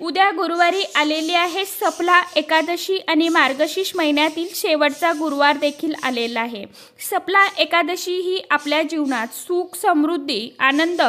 उद्या गुरुवारी आलेली आहे सपला एकादशी आणि मार्गशीर्ष महिन्यातील शेवटचा गुरुवार देखील आलेला आहे. सपला एकादशी ही आपल्या जीवनात सुख समृद्धी आनंद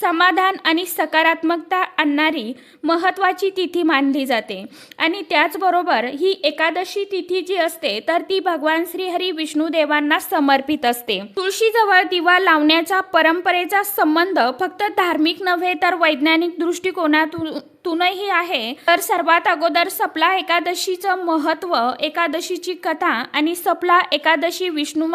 समाधान आणि सकारात्मकता आणणारी महत्त्वाची तिथी मानली जाते. आणि त्याचबरोबर ही एकादशी तिथी जी असते तर ती भगवान श्रीहरी विष्णू देवांना समर्पित असते. तुळशीजवळ दिवा लावण्याचा परंपरेचा संबंध फक्त धार्मिक नव्हे तर वैज्ञानिक दृष्टिकोनातून तुनही आहे. तर सर्वात अगोदर सपला एकादशीचं महत्त्व एकादशीची कथा आणि सपला एकादशी विष्णू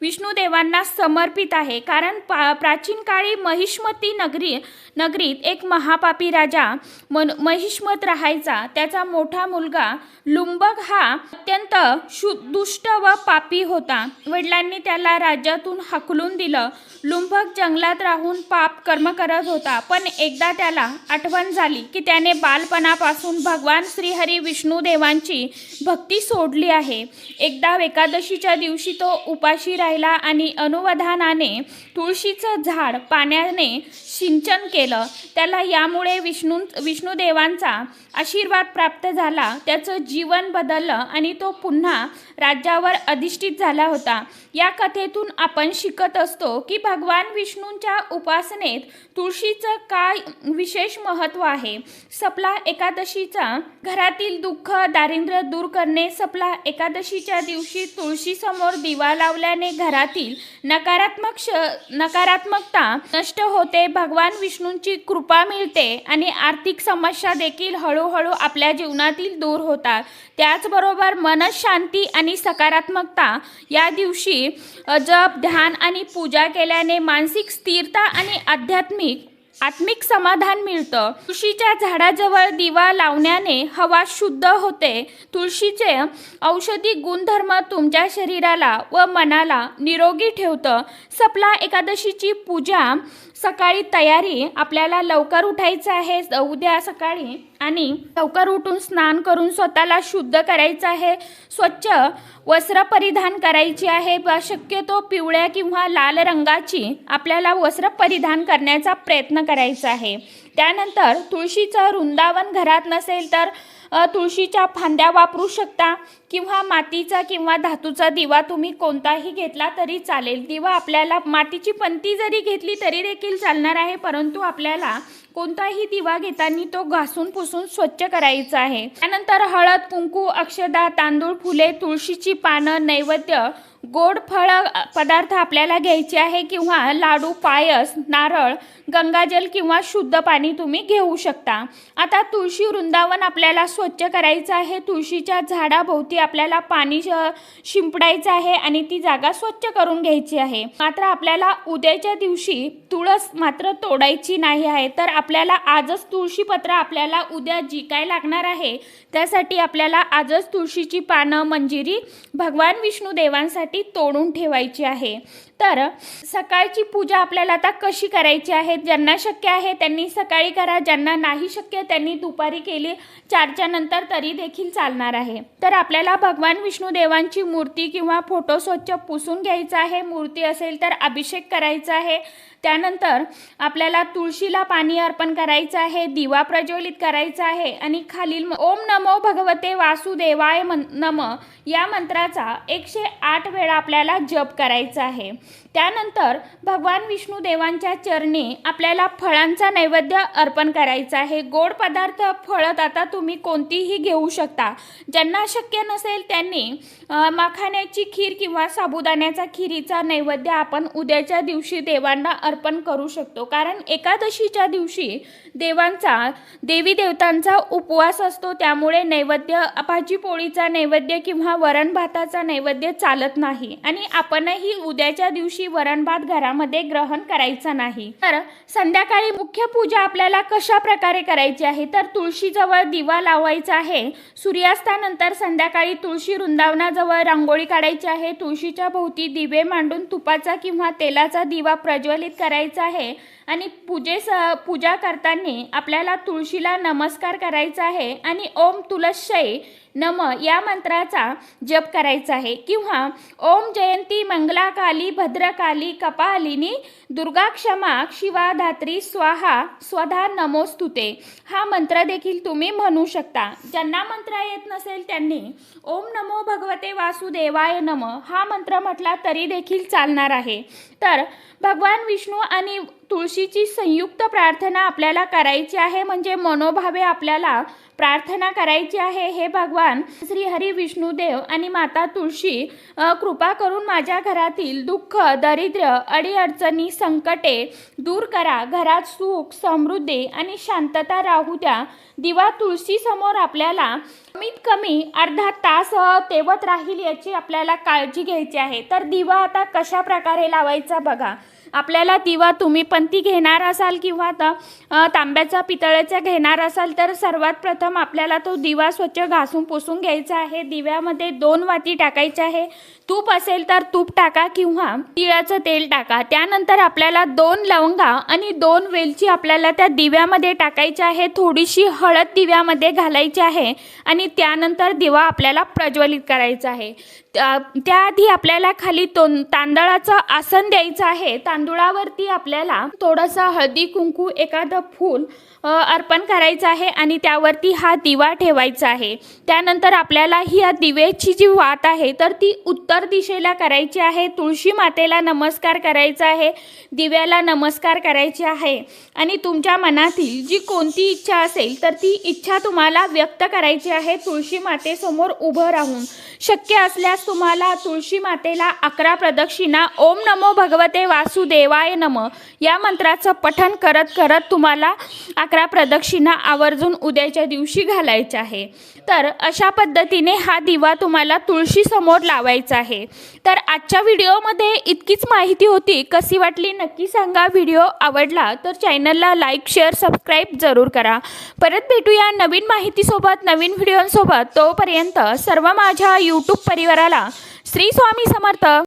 विष्णुदेवांना समर्पित आहे. कारण पा प्राचीन काळी महिष्मती नगरी नगरीत एक महापापी राजा मन महिष्मत राहायचा. त्याचा मोठा मुलगा लुंबक हा अत्यंत शु दुष्ट व पापी होता. वडिलांनी त्याला राज्यातून हकलून दिलं. लुंबक जंगलात राहून पाप कर्म करत होता. पण एकदा त्याला आठवण झाली की त्याने बालपणापासून भगवान श्रीहरी विष्णुदेवांची भक्ती सोडली आहे. एकदा एकादशीच्या दिवशी तो उपाशी राहिला आणि अनुवधानाने तुळशीचं झाड पाण्याने सिंचन केलं. त्याला यामुळे विष्णू विष्णुदेवांचा आशीर्वाद प्राप्त झाला. त्याचं जीवन बदललं आणि तो पुन्हा राज्यावर अधिष्ठित झाला होता. या कथेतून आपण शिकत असतो की भगवान विष्णूंच्या उपासनेत तुळशीचं काय विशेष महत्त्व आहे. सपला एकादशीचा घरातील दुःख दारिद्र्य दूर करणे सपला एकादशीच्या दिवशी तुळशीसमोर दिवा लावल्याने घरातील नकारात्मक श नकारात्मकता नष्ट होते. भगवान विष्णूंची कृपा मिळते आणि आर्थिक समस्या देखील हळूहळू आपल्या जीवनातील दूर होतात. त्याचबरोबर मनशांती आणि सकारात्मकता. या दिवशी जप ध्यान आणि पूजा केल्याने मानसिक स्थिरता आणि आध्यात्मिक आत्मिक समाधान मिळतं. तुळशीच्या झाडाजवळ दिवा लावण्याने हवा शुद्ध होते. तुळशीचे औषधी गुणधर्म तुमच्या शरीराला व मनाला निरोगी ठेवतं. सपला एकादशीची पूजा सकाळी तयारी आपल्याला लवकर उठायचं आहे उद्या सकाळी आणि लवकर उठून स्नान करून स्वतःला शुद्ध करायचं आहे स्वच्छ वस्त्र परिधान करायची आहे. शक्यतो पिवळ्या किंवा लाल रंगाची आपल्याला वस्त्र परिधान करण्याचा प्रयत्न करायचा आहे. त्यानंतर तुळशीचं वृंदावन घरात नसेल तर तुळशीच्या फांद्या वापरू शकता किंवा मातीचा किंवा धातूचा दिवा तुम्ही कोणताही घेतला तरी चालेल. दिवा आपल्याला मातीची पंती जरी घेतली तरी देखील चालणार आहे परंतु आपल्याला कोणताही दिवा घेताना तो घासून पुसून स्वच्छ करायचा आहे. त्यानंतर हळद कुंकू अक्षदा तांदूळ फुले तुळशीची पानं नैवेद्य गोड फळ पदार्थ आपल्याला घ्यायचे आहे किंवा लाडू पायस नारळ गंगाजल किंवा शुद्ध पाणी तुम्ही घेऊ शकता. आता तुळशी वृंदावन आपल्याला स्वच्छ करायचं आहे. तुळशीच्या झाडाभोवती आपल्याला पाणी श- शिंपडायचं आहे आणि ती जागा स्वच्छ करून घ्यायची आहे. मात्र आपल्याला उद्याच्या दिवशी तुळस मात्र तोडायची नाही आहे. तर आपल्याला आजच तुळशीपत्र आपल्याला उद्या जी काय लागणार आहे. त्यासाठी आपल्याला आजच तुळशीची पानं मंजिरी भगवान विष्णू देवांसाठी ती तोडून ठेवायची आहे. तर सकाळची पूजा आपल्याला आता कशी करायची आहे? ज्यांना शक्य आहे त्यांनी सकाळी करा ज्यांना नाही शक्य त्यांनी दुपारी केली चारच्या नंतर तरी देखील चालणार आहे. तर आपल्याला भगवान विष्णू देवांची मूर्ती किंवा फोटो स्वच्छ पुसून घ्यायचा आहे. मूर्ती असेल तर अभिषेक करायचा आहे. त्यानंतर आपल्याला तुळशीला पाणी अर्पण करायचं आहे दिवा प्रज्वलित करायचा आहे आणि खालील ओम नमो भगवते वासुदेवाय मन नम या मंत्राचा एकशे आठ वेळा आपल्याला जप करायचा आहे. त्यानंतर भगवान विष्णू देवांच्या चरणी आपल्याला फळांचा नैवेद्य अर्पण करायचा आहे. गोड पदार्थ फळत आता तुम्ही कोणतीही घेऊ शकता. ज्यांना शक्य नसेल त्यांनी मखाण्याची खीर किंवा साबुदाण्याचा खिरीचा नैवेद्य आपण उद्याच्या दिवशी देवांना अर्पण करू शकतो. कारण एकादशीच्या दिवशी देवांचा देवी देवतांचा उपवास असतो. त्यामुळे नैवेद्य भाजी पोळीचा नैवेद्य किंवा वरण भाताचा नैवेद्य चालत नाही. आणि आपणही उद्याच्या दिवशी वरण भात घरामध्ये ग्रहण करायचा नाही. तर संध्याकाळी मुख्य पूजा आपल्याला कशा प्रकारे करायची आहे? तर तुळशीजवळ दिवा लावायचा आहे. सूर्यास्तानंतर संध्याकाळी तुळशी वृंदावनाजवळ रांगोळी काढायची आहे. तुळशीच्या भोवती दिवे मांडून तुपाचा किंवा तेलाचा दिवा प्रज्वलित करायचं आहे. आणि पूजेस पूजा करताना आपल्याला तुळशीला नमस्कार करायचा आहे. आणि ओम तुलशय नम या मंत्राचा जप करायचा आहे. किंवा ओम जयंती मंगलाकाली भद्रकाली कपालिनी दुर्गा क्षमा शिवा धात्री स्वाहा स्वधा नमोस्तुते. हा मंत्र देखील तुम्ही म्हणू शकता. ज्यांना मंत्र येत नसेल त्यांनी ओम नमो भगवते वासुदेवाय नम हा मंत्र म्हटला तरी देखील चालणार आहे. तर भगवान विष्णू आणि तुळशीची संयुक्त प्रार्थना आपल्याला करायची आहे म्हणजे मनोभावे आपल्याला प्रार्थना करायची आहे. हे भगवान श्री हरी विष्णुदेव आणि माता तुळशी कृपा करून माझ्या घरातील दुःख दरिद्र अडीअडचणी संकटे दूर करा. घरात सुख समृद्धी आणि शांतता राहू द्या. दिवा तुळशीसमोर आपल्याला कमीत कमी अर्धा तास तेवत राहील याची आपल्याला काळजी घ्यायची आहे. तर दिवा आता कशा प्रकारे लावायचा बघा. आपल्याला दिवा तुम्ही पण ती घेणार असाल किंवा तांब्याचा पितळेचा घेणार असाल तर सर्वात प्रथम आपल्याला तो दिवा स्वच्छ घासून पुसून घ्यायचा आहे. दिव्यामध्ये दोन वाती टाकायचे आहे. तूप असेल तर तूप टाका किंवा तिळाचं तेल टाका. त्यानंतर आपल्याला दोन लवंगा आणि दोन वेलची आपल्याला त्या दिव्यामध्ये टाकायची आहे. थोडीशी हळद दिव्यामध्ये घालायची आहे आणि त्यानंतर दिवा आपल्याला प्रज्वलित करायचा आहे. त्याआधी आपल्याला खाली तो तांदळाचं आसन द्यायचं आहे. तांदुळावरती आपल्याला थोडंसं हळदी कुंकू एखादं फूल अर्पण करायचं आहे आणि त्यावरती हा दिवा ठेवायचा आहे. त्यानंतर आपल्याला ही या दिवेची जी वात आहे तर ती उत्तर दिशेला करायची आहे. तुळशी मातेला नमस्कार करायचा आहे. दिव्याला नमस्कार करायचे आहे. आणि तुमच्या मनातील जी कोणती इच्छा असेल तर ती इच्छा तुम्हाला व्यक्त करायची आहे. तुळशी मातेसमोर उभं राहून. शक्य असल्यास तुम्हाला तुळशी मातेला अकरा प्रदक्षिणा ओम नमो भगवते वासुदेवाय नम या मंत्राचं पठन करत करत तुम्हाला अकरा प्रदक्षिणा आवर्जून उद्याच्या दिवशी घालायच्या आहे. तर अशा पद्धतीने हा दिवा तुम्हाला तुळशीसमोर लावायचा आहे. तर आजच्या व्हिडिओमध्ये इतकीच माहिती होती. कशी वाटली नक्की सांगा. व्हिडिओ आवडला तर चॅनलला लाईक शेअर सबस्क्राईब जरूर करा. परत भेटूया नवीन माहितीसोबत नवीन व्हिडिओंसोबत. तोपर्यंत सर्व माझ्या यूट्यूब परिवाराला श्री स्वामी समर्थ.